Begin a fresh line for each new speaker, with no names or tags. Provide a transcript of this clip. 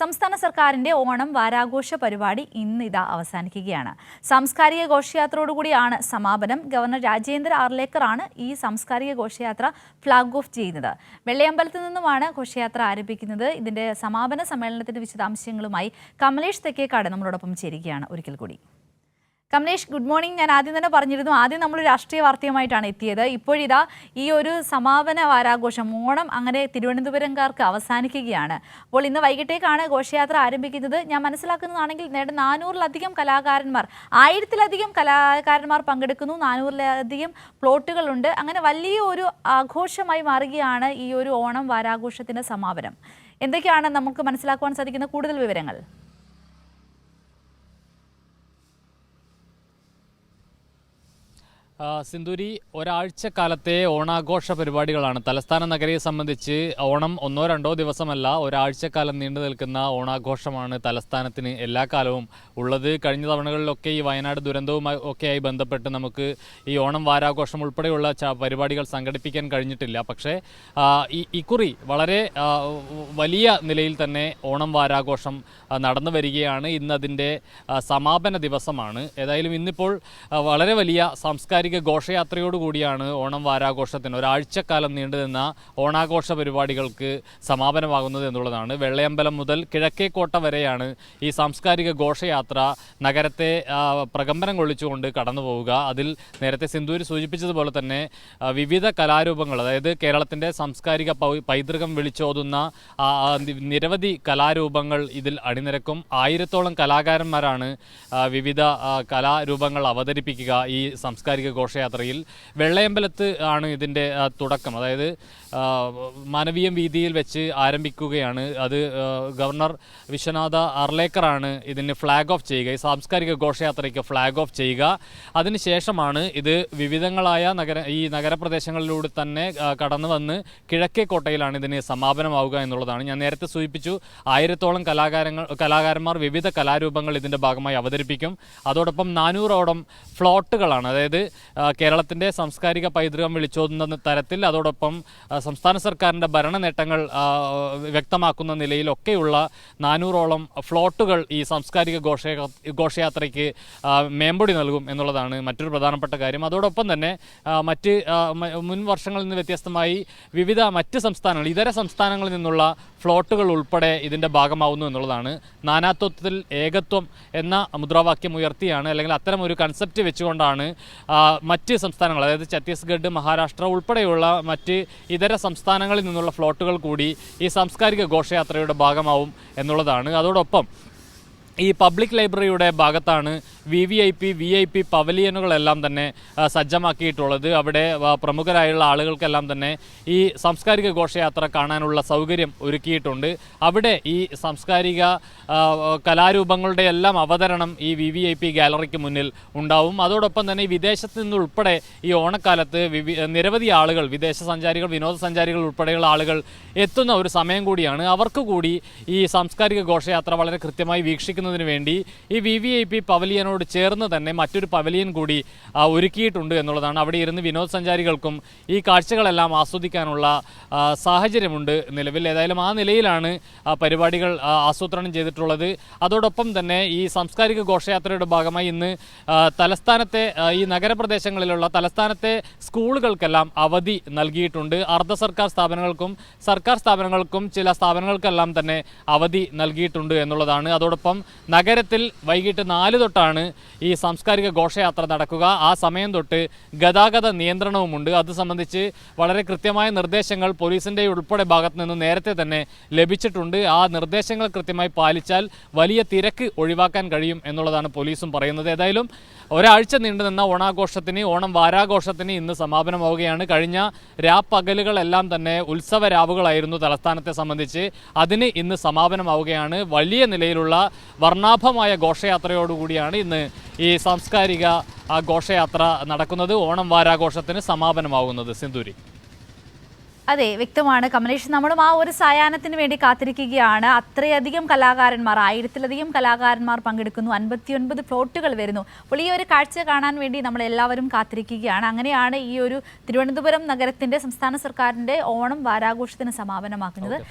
സംസ്ഥാന സർക്കാരിന്റെ ഓണം വാരാഘോഷ പരിപാടി ഇന്ന് ഇതാ അവസാനിക്കുകയാണ്. സാംസ്കാരിക ഘോഷയാത്രയോടുകൂടിയാണ് സമാപനം. ഗവർണർ രാജേന്ദ്ര ആർലേക്കറാണ് ഈ സാംസ്കാരിക ഘോഷയാത്ര ഫ്ലാഗ് ഓഫ് ചെയ്യുന്നത്. വെള്ളയമ്പലത്തു നിന്നുമാണ് ഘോഷയാത്ര ആരംഭിക്കുന്നത്. ഇതിന്റെ സമാപന സമ്മേളനത്തിന്റെ വിശദാംശങ്ങളുമായി കമലേഷ് തെക്കേക്കാട് നമ്മളോടൊപ്പം ചേരുകയാണ്. ഒരിക്കൽ കൂടി. കമലേഷ് ഗുഡ് മോർണിംഗ് ഞാൻ ആദ്യം തന്നെ പറഞ്ഞിരുന്നു ആദ്യം നമ്മൾ രാഷ്ട്രീയ വാർത്തയുമായിട്ടാണ് എത്തിയത്. ഇപ്പോഴിതാ ഈ ഒരു സമാപന വാരാഘോഷം ഓണം അങ്ങനെ തിരുവനന്തപുരംകാർക്ക് അവസാനിക്കുകയാണ്. അപ്പോൾ ഇന്ന് വൈകിട്ടേക്കാണ് ഘോഷയാത്ര ആരംഭിക്കുന്നത്. ഞാൻ മനസ്സിലാക്കുന്നതാണെങ്കിൽ നേരെ നാനൂറിലധികം കലാകാരന്മാർ ആയിരത്തിലധികം കലാകാരന്മാർ പങ്കെടുക്കുന്നു. നാനൂറിലധികം പ്ലോട്ടുകളുണ്ട്. അങ്ങനെ വലിയ ഒരു ആഘോഷമായി മാറുകയാണ് ഈ ഒരു ഓണം വാരാഘോഷത്തിന്റെ സമാപനം. എന്തൊക്കെയാണ് നമുക്ക് മനസ്സിലാക്കുവാൻ സാധിക്കുന്ന കൂടുതൽ വിവരങ്ങൾ?
സിന്ദൂരി ഒരാഴ്ചക്കാലത്തെ ഓണാഘോഷ പരിപാടികളാണ്. തലസ്ഥാന നഗരയെ സംബന്ധിച്ച് ഓണം ഒന്നോ രണ്ടോ ദിവസമല്ല ഒരാഴ്ചക്കാലം നീണ്ടു നിൽക്കുന്ന ഓണാഘോഷമാണ് തലസ്ഥാനത്തിന് എല്ലാ കാലവും ഉള്ളത്. കഴിഞ്ഞ തവണകളിലൊക്കെ ഈ വയനാട് ദുരന്തവുമായി ഒക്കെയായി ബന്ധപ്പെട്ട് നമുക്ക് ഈ ഓണം വാരാഘോഷം ഉൾപ്പെടെയുള്ള പരിപാടികൾ സംഘടിപ്പിക്കാൻ കഴിഞ്ഞിട്ടില്ല. പക്ഷേ ഇക്കുറി വളരെ വലിയ നിലയിൽ തന്നെ ഓണം വാരാഘോഷം നടന്നു വരികയാണ്. ഇന്നതിന്റെ സമാപന ദിവസമാണ്. ഏതായാലും ഇന്നിപ്പോൾ വളരെ വലിയ സാംസ്കാരിക ഘോഷയാത്രയോടുകൂടിയാണ് ഓണം വാരാഘോഷത്തിന് ഒരാഴ്ചക്കാലം നീണ്ടുനിന്ന ഓണാഘോഷ പരിപാടികൾക്ക് സമാപനമാകുന്നത് എന്നുള്ളതാണ്. വെള്ളയമ്പലം മുതൽ കിഴക്കേക്കോട്ട വരെയാണ് ഈ സാംസ്കാരിക ഘോഷയാത്ര നഗരത്തെ പ്രകമ്പനം കൊള്ളിച്ചുകൊണ്ട് കടന്നു പോവുക അതിൽ നേരത്തെ സിന്ധൂര് സൂചിപ്പിച്ചതുപോലെ തന്നെ വിവിധ കലാരൂപങ്ങൾ അതായത് കേരളത്തിന്റെ സാംസ്കാരിക പൈതൃകം വിളിച്ചോതുന്ന നിരവധി കലാരൂപങ്ങൾ ഇതിൽ അണിനിരക്കും. ആയിരത്തോളം കലാകാരന്മാരാണ് വിവിധ കലാരൂപങ്ങൾ അവതരിപ്പിക്കുക ഈ സാംസ്കാരിക ഘോഷയാത്രയിൽ വെള്ളയമ്പലത്ത് ആണ് ഇതിന്റെ തുടക്കം. അതായത് മാനവീയം വീതിയിൽ വെച്ച് ആരംഭിക്കുകയാണ്. അത് ഗവർണർ വിശ്വനാഥ അർലേക്കറാണ് ഇതിന് ഫ്ലാഗ് ഓഫ് ചെയ്യുക. ഈ സാംസ്കാരിക ഘോഷയാത്രയ്ക്ക് ഫ്ലാഗ് ഓഫ് ചെയ്യുക. അതിനുശേഷമാണ് ഇത് വിവിധങ്ങളായ നഗര ഈ നഗരപ്രദേശങ്ങളിലൂടെ തന്നെ കടന്നു വന്ന് കിഴക്കേ കോട്ടയിലാണ് ഇതിന് സമാപനമാവുക എന്നുള്ളതാണ്. ഞാൻ നേരത്തെ സൂചിപ്പിച്ചു ആയിരത്തോളം കലാകാരങ്ങൾ കലാകാരന്മാർ വിവിധ കലാരൂപങ്ങൾ ഇതിന്റെ ഭാഗമായി അവതരിപ്പിക്കും. അതോടൊപ്പം നാനൂറോളം ഫ്ലോട്ടുകളാണ്. അതായത് കേരളത്തിന്റെ സാംസ്കാരിക പൈതൃകം വിളിച്ചോതുന്ന തരത്തിൽ അതോടൊപ്പം സംസ്ഥാന സർക്കാരിന്റെ ഭരണ നേട്ടങ്ങൾ വ്യക്തമാക്കുന്ന നിലയിലൊക്കെയുള്ള നാനൂറോളം ഫ്ലോട്ടുകൾ ഈ സാംസ്കാരിക ഘോഷ ഘോഷയാത്രയ്ക്ക് മേമ്പൊടി നൽകും എന്നുള്ളതാണ് മറ്റൊരു പ്രധാനപ്പെട്ട കാര്യം. അതോടൊപ്പം തന്നെ മറ്റ് മുൻ വർഷങ്ങളിൽ നിന്ന് വ്യത്യസ്തമായി വിവിധ മറ്റ് സംസ്ഥാനങ്ങൾ ഇതര സംസ്ഥാനങ്ങളിൽ നിന്നുള്ള ഫ്ലോട്ടുകൾ ഉൾപ്പെടെ ഇതിന്റെ ഭാഗമാവുന്നു എന്നുള്ളതാണ്. നാനാത്വത്തിൽ ഏകത്വം എന്ന മുദ്രാവാക്യം ഉയർത്തിയാണ് അല്ലെങ്കിൽ അത്തരം ഒരു കൺസെപ്റ്റ് വെച്ചുകൊണ്ടാണ് മറ്റ് സംസ്ഥാനങ്ങൾ അതായത് ഛത്തീസ്ഗഡ് മഹാരാഷ്ട്ര ഉൾപ്പെടെയുള്ള മറ്റ് ഇതര സംസ്ഥാനങ്ങളിൽ നിന്നുള്ള ഫ്ലോട്ടുകൾ കൂടി ഈ സാംസ്കാരിക ഘോഷയാത്രയുടെ ഭാഗമാവും എന്നുള്ളതാണ്. അതോടൊപ്പം ഈ പബ്ലിക് ലൈബ്രറിയുടെ ഭാഗത്താണ് V V I P V I P പവലിയനുകളെല്ലാം തന്നെ സജ്ജമാക്കിയിട്ടുള്ളത്. അവിടെ പ്രമുഖരായുള്ള ആളുകൾക്കെല്ലാം തന്നെ ഈ സാംസ്കാരിക ഘോഷയാത്ര കാണാനുള്ള സൗകര്യം ഒരുക്കിയിട്ടുണ്ട്. അവിടെ ഈ സാംസ്കാരിക കലാരൂപങ്ങളുടെ എല്ലാം അവതരണം ഈ വി വി ഐ പി ഗാലറിക്ക് മുന്നിൽ ഉണ്ടാവും. അതോടൊപ്പം തന്നെ വിദേശത്ത് നിന്നുൾപ്പെടെ ഈ ഓണക്കാലത്ത് നിരവധി ആളുകൾ വിദേശ സഞ്ചാരികൾ വിനോദസഞ്ചാരികൾ ഉൾപ്പെടെയുള്ള ആളുകൾ എത്തുന്ന ഒരു സമയം കൂടിയാണ്. അവർക്ക് കൂടി ഈ സാംസ്കാരിക ഘോഷയാത്ര വളരെ കൃത്യമായി വീക്ഷിക്കുന്നതിന് വേണ്ടി ഈ വി വി ഐ പി പവലിയനോട് ചേർന്ന് തന്നെ മറ്റൊരു പവലിയൻ കൂടി ഒരുക്കിയിട്ടുണ്ട് എന്നുള്ളതാണ്. അവിടെ ഇരുന്ന് വിനോദസഞ്ചാരികൾക്കും ഈ കാഴ്ചകളെല്ലാം ആസ്വദിക്കാനുള്ള സാഹചര്യമുണ്ട് നിലവിൽ. ഏതായാലും ആ നിലയിലാണ് പരിപാടികൾ ആസൂത്രണം ചെയ്തിട്ടുള്ളത്. അതോടൊപ്പം തന്നെ ഈ സാംസ്കാരിക ഘോഷയാത്രയുടെ ഭാഗമായി ഇന്ന് തലസ്ഥാനത്തെ ഈ നഗരപ്രദേശങ്ങളിലുള്ള തലസ്ഥാനത്തെ സ്കൂളുകൾക്കെല്ലാം അവധി നൽകിയിട്ടുണ്ട്. അർദ്ധ സർക്കാർ സ്ഥാപനങ്ങൾക്കും സർക്കാർ സ്ഥാപനങ്ങൾക്കും ചില സ്ഥാപനങ്ങൾക്കെല്ലാം തന്നെ അവധി നൽകിയിട്ടുണ്ട് എന്നുള്ളതാണ്. അതോടൊപ്പം നഗരത്തിൽ വൈകിട്ട് നാല് തൊട്ടാണ് ഈ സാംസ്കാരിക ഘോഷയാത്ര നടക്കുക. ആ സമയം തൊട്ട് ഗതാഗത നിയന്ത്രണവുമുണ്ട്. അത് സംബന്ധിച്ച് വളരെ കൃത്യമായ നിർദ്ദേശങ്ങൾ പോലീസിന്റെ ഉൾപ്പെടെ ഭാഗത്ത് നിന്ന് നേരത്തെ തന്നെ ലഭിച്ചിട്ടുണ്ട്. ആ നിർദ്ദേശങ്ങൾ കൃത്യമായി പാലിച്ചാൽ വലിയ തിരക്ക് ഒഴിവാക്കാൻ കഴിയും എന്നുള്ളതാണ് പോലീസും പറയുന്നത്. ഏതായാലും ഒരാഴ്ച നീണ്ടുനിന്ന ഓണാഘോഷത്തിന് ഓണം വാരാഘോഷത്തിന് ഇന്ന് സമാപനമാവുകയാണ്. കഴിഞ്ഞ രാപ്പകലുകളെല്ലാം തന്നെ ഉത്സവ രാവുകളായിരുന്നു തലസ്ഥാനത്തെ സംബന്ധിച്ച്. അതിന് ഇന്ന് സമാപനമാവുകയാണ്. വലിയ നിലയിലുള്ള വർണാഭമായ ഘോഷയാത്രയോടുകൂടിയാണ് ഇന്ന് ഈ സാംസ്കാരിക ഘോഷയാത്ര നടക്കുന്നത്. ഓണം വാരാഘോഷത്തിന് സമാപനമാകുന്നത് സിന്ദൂരി.
അതെ വ്യക്തമാണ്. കമലേഷ് നമ്മളും ആ ഒരു സായാഹ്നത്തിന് വേണ്ടി കാത്തിരിക്കുകയാണ്. അത്രയധികം കലാകാരന്മാർ ആയിരത്തിലധികം കലാകാരന്മാർ പങ്കെടുക്കുന്നു. അൻപത്തിയൊൻപത് പ്ലോട്ടുകൾ വരുന്നു. അപ്പോൾ ഈ ഒരു കാഴ്ച കാണാൻ വേണ്ടി നമ്മൾ എല്ലാവരും കാത്തിരിക്കുകയാണ്. അങ്ങനെയാണ് ഈ ഒരു തിരുവനന്തപുരം നഗരത്തിന്റെ സംസ്ഥാന സർക്കാരിന്റെ ഓണം വാരാഘോഷത്തിന് സമാപനമാക്കുന്നത്.